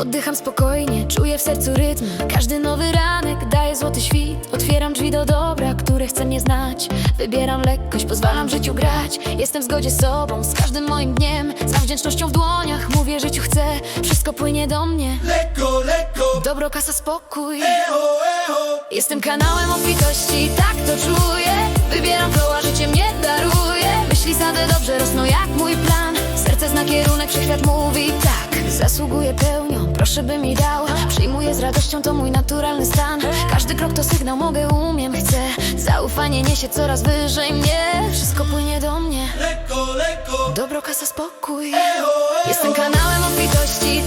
Oddycham spokojnie, czuję w sercu rytm. Każdy nowy ranek daje złoty świt. Otwieram drzwi do dobra, które chcę mnie znać. Wybieram lekkość, pozwalam życiu grać. Jestem w zgodzie z sobą, z każdym moim dniem. Z wdzięcznością w dłoniach, mówię życiu chcę. Wszystko płynie do mnie. Lekko, lekko, Dobro, kasa, spokój. Echo, echo Jestem kanałem obfitości, tak to czuję. Wybieram flow, a życie mnie daruje. Myśli same dobrze rosną jak mój plan. Serce zna kierunek, wszechświat mówi tak Zasługuję pełnią, proszę by mi dał. Przyjmuję z radością, to mój naturalny stan. Każdy krok to sygnał, mogę, umiem, chcę. Zaufanie niesie coraz wyżej mnie. Wszystko płynie do mnie. Lekko, lekko, Dobro, kasa, spokój. Jestem kanałem obfitości,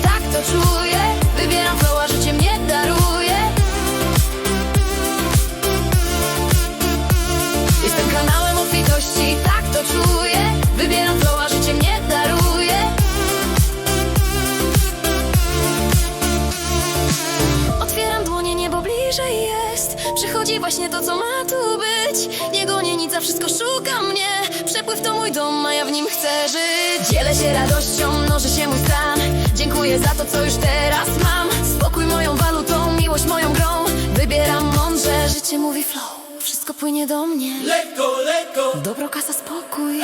jest. Przychodzi właśnie to, co ma tu być. Nie gonię nic, a wszystko szuka mnie. Przepływ to mój dom, a ja w nim chcę żyć. Dzielę się radością, mnoży się mój stan. Dziękuję za to, co już teraz mam. Spokój moją walutą, miłość moją grą. Wybieram mądrze, życie mówi flow. Wszystko płynie do mnie. Lekko, lekko, Dobro, kasa, spokój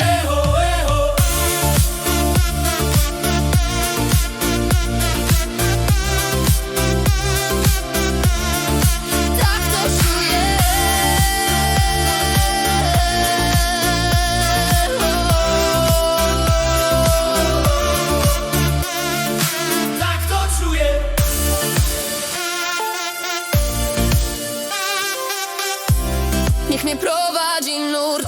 mnie prowadzi nurt.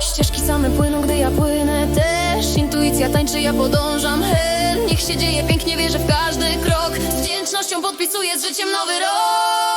Ścieżki same płyną, gdy ja płynę też. Intuicja tańczy, ja podążam. Hej, Niech się dzieje pięknie, wierzę w każdy krok. Z wdzięcznością podpisuję z życiem nowy rok